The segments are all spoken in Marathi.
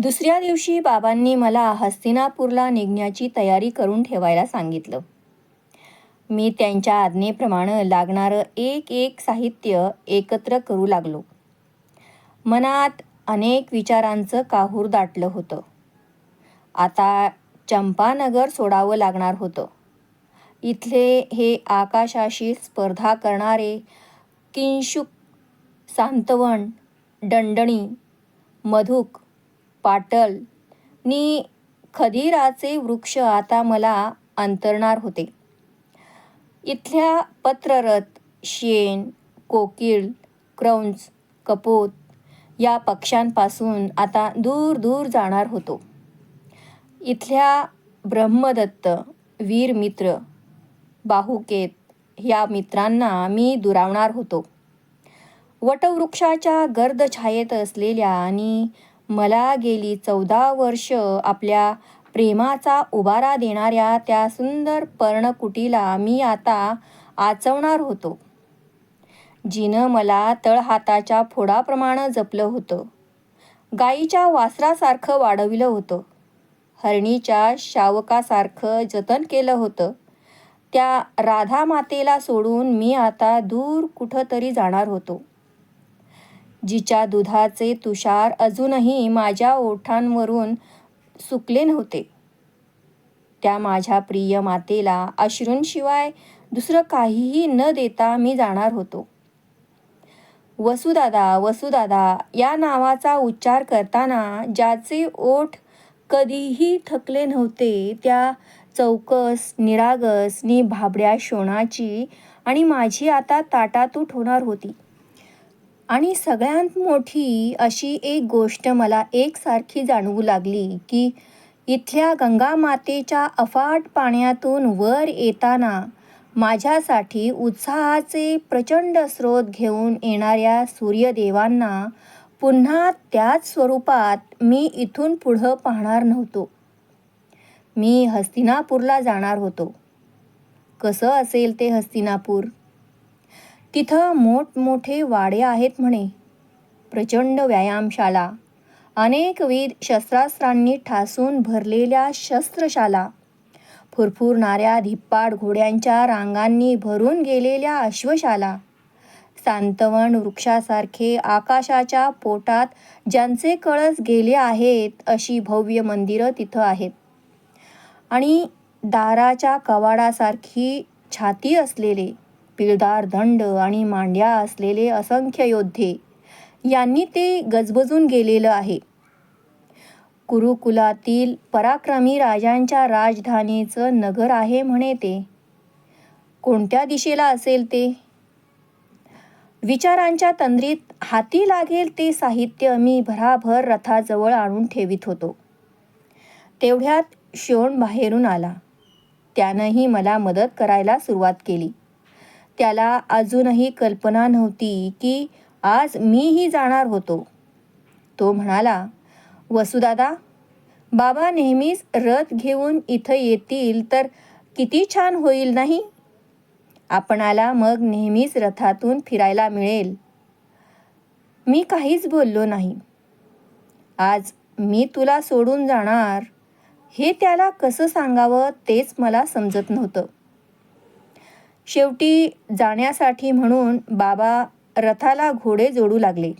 दुसऱ्या दिवशी बाबांनी मला हस्तिनापूरला निघण्याची तयारी करून ठेवायला सांगितलं. मी त्यांच्या आज्ञेप्रमाणे लागणारं एक एक साहित्य एकत्र करू लागलो. मनात अनेक विचारांचं काहूर दाटलं होतं. आता चंपानगर सोडावं लागणार होतं. इथले हे आकाशाशी स्पर्धा करणारे किंशुक सांतवण दंडणी मधुक पाटल. नी खदिराचे वृक्ष आता मला अंतरणार होते. इथल्या पत्ररथ शेण कोकिळ क्रौंच कपोत या पक्ष्यांपासून आता दूर दूर जाणार होतो. इथल्या ब्रह्मदत्त वीरमित्र बाहुकेत या मित्रांना मी दुरावणार होतो. वटवृक्षाच्या गर्द छायेत असलेल्या आणि मला गेली चौदा वर्ष आपल्या प्रेमाचा उबारा देणाऱ्या त्या सुंदर पर्णकुटीला मी आता आचवणार होतो. जिनं मला तळहाताच्या फोडाप्रमाणे जपलं होतं. गाईच्या वासरासारखं वाढविलं होतं. हरणीच्या शावकासारखं जतन केलं होतं. त्या राधा मातेला सोडून मी आता दूर कुठंतरी जाणार होतो. जिच्या दुधाचे तुषार अजूनही माझ्या ओठांवरून सुकले नव्हते. त्या माझ्या प्रिय मातेला अश्रूंशिवाय दुसरं काहीही न देता मी जाणार होतो. वसुदादा वसुदादा या नावाचा उच्चार करताना ज्याचे ओठ कधीही थकले नव्हते त्या चौकस निरागस नि भाबड्या शोणाची आणि माझी आता ताटातूट होणार होती. आणि सगळ्यात मोठी अशी एक गोष्ट मला एकसारखी जाणवू लागली की इथल्या गंगामातेच्या अफाट पाण्यातून वर येताना माझ्यासाठी उत्साहाचे प्रचंड स्रोत घेऊन येणाऱ्या सूर्यदेवांना पुन्हा त्याच स्वरूपात मी इथून पुढं पाहणार नव्हतो. मी हस्तिनापूरला जाणार होतो. कसं असेल ते हस्तिनापूर? तिथं मोठमोठे वाडे आहेत म्हणे. प्रचंड व्यायामशाला. अनेकविध शस्त्रास्त्रांनी ठासून भरलेल्या शस्त्रशाला. फुरफुरणाऱ्या धिप्पाड घोड्यांच्या रांगांनी भरून गेलेल्या अश्वशाला. सांतवण वृक्षासारखे आकाशाच्या पोटात ज्यांचे कळस गेले आहेत अशी भव्य मंदिरं तिथं आहेत. आणि दाराच्या कवाडासारखी छाती असलेले पिळदार दंड आणि मांड्या असलेले असंख्य योद्धे. यांनी ते गजबजून गेलेलं आहे. कुरुकुलातील पराक्रमी राजांच्या राजधानीचं नगर आहे म्हणे ते. कोणत्या दिशेला असेल ते? विचारांच्या तंद्रीत हाती लागेल ते साहित्य मी भराभर रथाजवळ आणून ठेवित होतो. तेवढ्यात शोण बाहेरून आला. त्यानंही मला मदत करायला सुरुवात केली. त्याला अजूनही कल्पना नव्हती की आज मीही जाणार होतो. तो म्हणाला वसुदादा बाबा नेहमीच रथ घेऊन इथं येतील तर किती छान होईल नाही? आपणाला मग नेहमीच रथातून फिरायला मिळेल. मी काहीच बोललो नाही. आज मी तुला सोडून जाणार. हे त्याला कसं सांगावं तेच मला समजत नव्हतं. शेवटी जाण्यासाठी म्हणून बाबा रथाला घोडे जोडू लागले.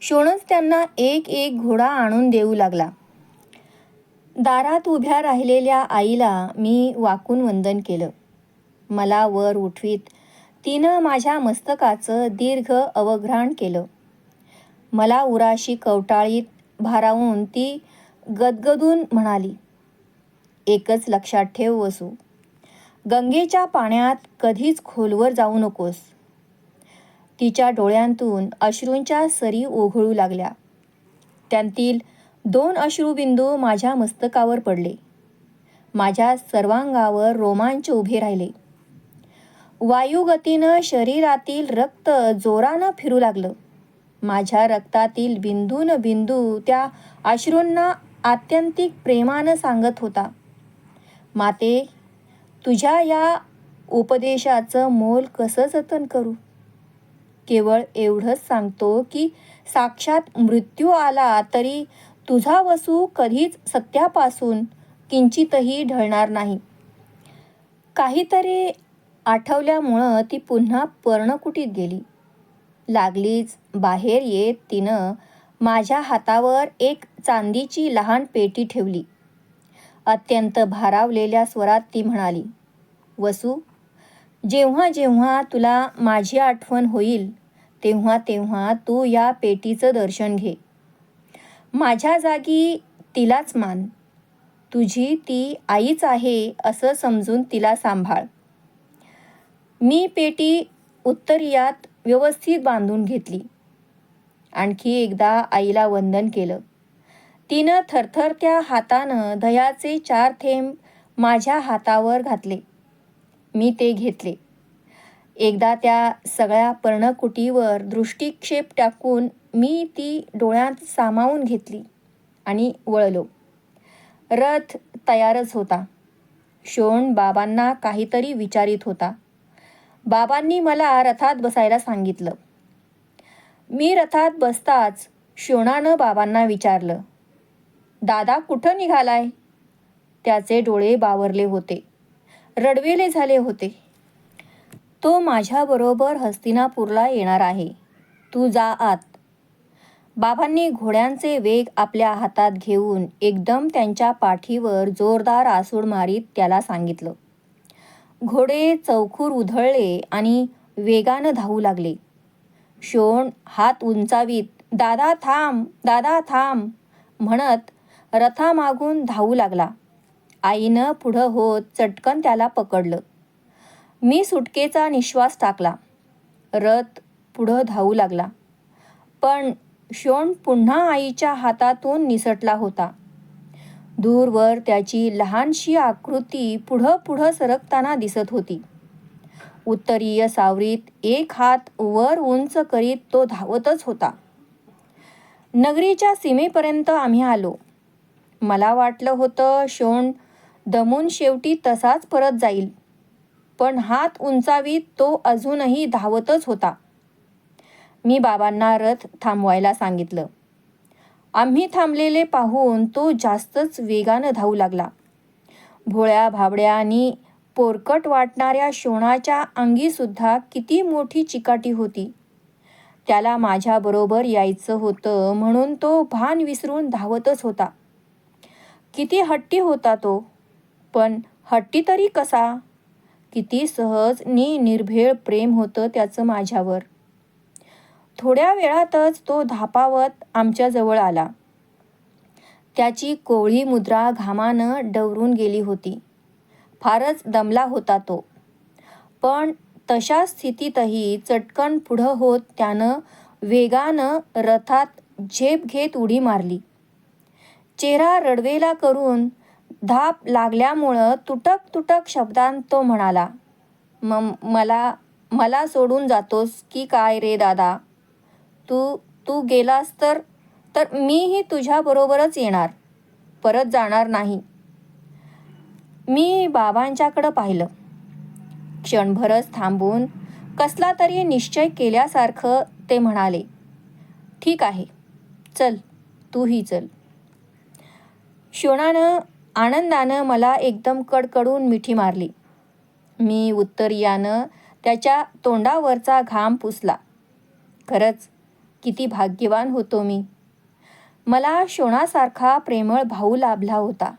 शोणच त्यांना एक एक घोडा आणून देऊ लागला. दारात उभ्या राहिलेल्या आईला मी वाकून वंदन केलं. मला वर उठवीत तिनं माझ्या मस्तकाचं दीर्घ अवघ्राण केलं. मला उराशी कवटाळीत भारावून ती गदगदून म्हणाली एकच लक्षात ठेव वसू. गंगेच्या पाण्यात कधीच खोलवर जाऊ नकोस. तिच्या डोळ्यांतून अश्रूंच्या सरी ओघळू लागल्या. त्यांतील दोन अश्रूबिंदू माझ्या मस्तकावर पडले. माझ्या सर्वांगावर रोमांच उभे राहिले. वायुगतीनं शरीरातील रक्त जोरानं फिरू लागलं. माझ्या रक्तातील बिंदून बिंदू त्या अश्रूंना आत्यंतिक प्रेमानं सांगत होता. माते तुझ्या या उपदेशाचं मोल कसं जतन करू? केवळ एवढंच सांगतो की साक्षात मृत्यू आला तरी तुझा वसू कधीच सत्यापासून किंचितही ढळणार नाही. काहीतरी आठवल्यामुळं ती पुन्हा पर्णकुटीत गेली. लागलीच बाहेर येत तिनं माझ्या हातावर एक चांदीची लहान पेटी ठेवली. अत्यंत भारावलेल्या स्वरात ती म्हणाली वसू जेव्हा जेव्हा तुला माझी आठवण होईल तेव्हा तेव्हा तू या पेटीचं दर्शन घे. माझ्या जागी तिलाच मान. तुझी ती आईच आहे असं समजून तिला सांभाळ. मी पेटी उत्तरीयात व्यवस्थित बांधून घेतली. आणखी एकदा आईला वंदन केलं. तिनं थरथरत्या हातानं दह्याचे चार थेंब माझ्या हातावर घातले. मी ते घेतले. एकदा त्या सगळ्या पर्णकुटीवर दृष्टिक्षेप टाकून मी ती डोळ्यात सामावून घेतली आणि वळलो. रथ तयारच होता. शोण बाबांना काहीतरी विचारित होता. बाबांनी मला रथात बसायला सांगितलं. मी रथात बसताच शोणानं बाबांना विचारलं दादा कुठं निघालाय? त्याचे डोळे बावरले होते. रडवेले झाले होते. तो माझ्याबरोबर हस्तिनापूरला येणार आहे. तू जा आत. बाबांनी घोड्यांचे वेग आपल्या हातात घेऊन एकदम त्यांच्या पाठीवर जोरदार आसूड मारीत त्याला सांगितलं. घोडे चौखूर उधळले आणि वेगानं धावू लागले. शोण हात उंचावीत दादा थांब दादा थांब म्हणत रथामागून धावू लागला. आईनं पुढं होत चटकन त्याला पकडलं. मी सुटकेचा निश्वास टाकला. रथ पुढं धावू लागला. पण शोण पुन्हा आईच्या हातातून निसटला होता. दूरवर त्याची लहानशी आकृती पुढं पुढं सरकताना दिसत होती. उत्तरीय सावरीत एक हात वर उंच करीत तो धावतच होता. नगरीच्या सीमेपर्यंत आम्ही आलो. मला वाटलं होतं शोण दमून शेवटी तसाच परत जाईल. पण हात उंचावीत तो अजूनही धावतच होता. मी बाबांना रथ थांबवायला सांगितलं. आम्ही थांबलेले पाहून तो जास्तच वेगानं धावू लागला. भोळ्या भाबड्या आणि पोरकट वाटणाऱ्या शोणाच्या अंगीसुद्धा किती मोठी चिकाटी होती. त्याला माझ्याबरोबर यायचं होतं म्हणून तो भान विसरून धावतच होता. किती हट्टी होता तो? पण हट्टी तरी कसा? किती सहज नि निर्भेळ प्रेम होतं त्याचं माझ्यावर. थोड्या वेळातच तो धापावत आमच्याजवळ आला. त्याची कोवळी मुद्रा घामानं डवरून गेली होती. फारच दमला होता तो. पण तशा स्थितीतही चटकन पुढं होत त्यानं वेगानं रथात झेप घेत उडी मारली. चेहरा रडवेला करून धाप लागल्यामुळं तुटक तुटक शब्दांत तो म्हणाला म मला मला सोडून जातोस की काय रे दादा? तू तू गेलास तर तर मीही तुझ्याबरोबरच येणार परत जाणार नाही. मी बाबांच्याकडं पाहिलं. क्षणभरच थांबून कसला तरी निश्चय केल्यासारखं ते म्हणाले ठीक आहे चल तूही चल. शोणानं आनंदानं मला एकदम कडकडून मिठी मारली. मी उत्तरीयानं त्याच्या तोंडावरचा घाम पुसला. खरंच किती भाग्यवान होतो मी. मला शोणासारखा प्रेमळ भाऊ लाभला होता.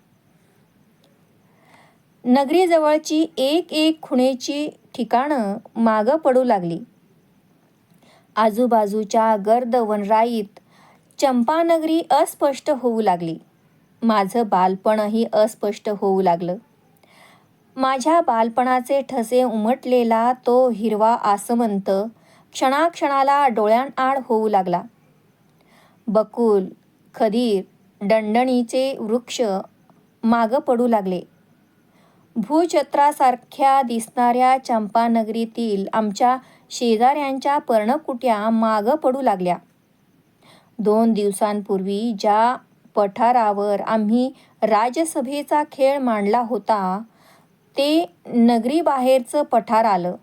नगरीजवळची एक एक खुणेची ठिकाणं मागं पडू लागली. आजूबाजूच्या गर्द वनराईत चंपानगरी अस्पष्ट होऊ लागली. माझं बालपणही अस्पष्ट होऊ लागलं. माझ्या बालपणाचे ठसे उमटलेला तो हिरवा आसमंत क्षणाक्षणाला डोळ्यांआड होऊ लागला. बकुल खदीर दंडणीचे वृक्ष मागं पडू लागले. भूचत्रासारख्या दिसणाऱ्या चंपानगरीतील आमच्या शेजाऱ्यांच्या पर्णकुट्या मागं पडू लागल्या. दोन दिवसांपूर्वी ज्या पठारावर आम्ही राजसभेचा खेळ मांडला होता ते नगरीबाहेरचं पठार आलं.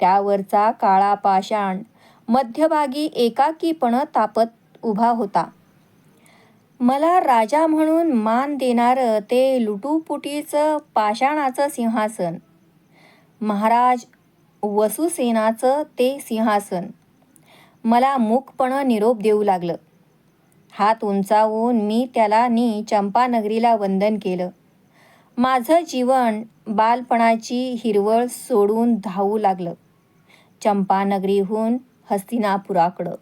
त्यावरचा काळा पाषाण मध्यभागी एकाकीपणं तापत उभा होता. मला राजा म्हणून मान देणारं ते लुटूपुटीचं पाषाणाचं सिंहासन. महाराज वसुसेनाचं ते सिंहासन. मला मूकपणं निरोप देऊ लागलं. हात उंचावून मी त्याला नी चंपानगरीला वंदन केलं. माझं जीवन बालपणाची हिरवळ सोडून धावू लागलं. चंपानगरीहून हस्तिनापुराकडं.